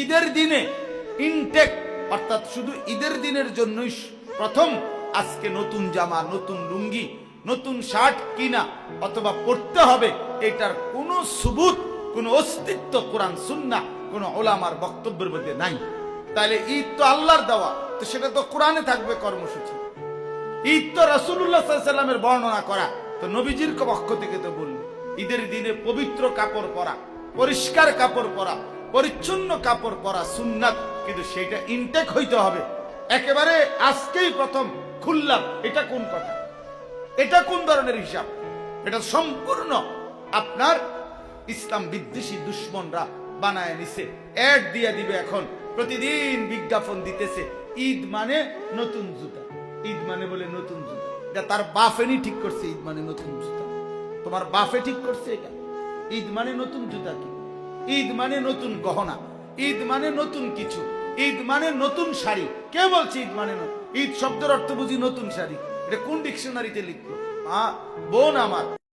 ঈদের দিনে ইনটেক অর্থাৎ শুধু ঈদের দিনের জন্যই প্রথম আজকে নতুন জামা, নতুন লুঙ্গি, নতুন শার্ট কিনা অথবা পড়তে হবে, এটার কোনো সুবুত, কোনো অস্তিত্ব কোরআন, সুন্না, কোনো ওলামার বক্তব্যের মধ্যে নাই। তাহলে ঈদ তো আল্লাহর দেওয়া, তো সেটা তো কোরআনে থাকবে কর্মসূচি। ঈদ তো রাসুল্লাহ বর্ণনা করা, তো নবীজির পক্ষ থেকে তো বলল ঈদের দিনে পবিত্র কাপড় পরা, পরিষ্কার কাপড় পরা পরিচ্ছন্ন কাপড় পরা সুন্নাত, কিন্তু সেটা ইনটেক হইতে হবে। একেবারে আজকেই প্রথম খুললাম, এটা কোন কথা? এটা কোন ধরনের হিসাব? এটা সম্পূর্ণ আপনার ইসলাম বিদ্বেষী দুশ্মনরা বানায় নিছে। অ্যাড দিয়ে দিবে এখন। প্রতিদিন বিজ্ঞাপন দিতেছে, ঈদ মানে নতুন জুতা। ঈদ মানে বলে নতুন জুতা। এটা তার বাফেনি ঠিক করছে, ঈদ মানে নতুন জুতা। তোমার বাফে ঠিক করছে এটা? ঈদ মানে নতুন জুতা কি? ঈদ মানে নতুন গহনা, ঈদ মানে নতুন কিছু, ঈদ মানে নতুন শাড়ি। কে বলছে ঈদ মানে? ঈদ শব্দের অর্থ বুঝি নতুন শাড়ি। এটা কোন ডিকশনারিতে লিখব বোন আমার।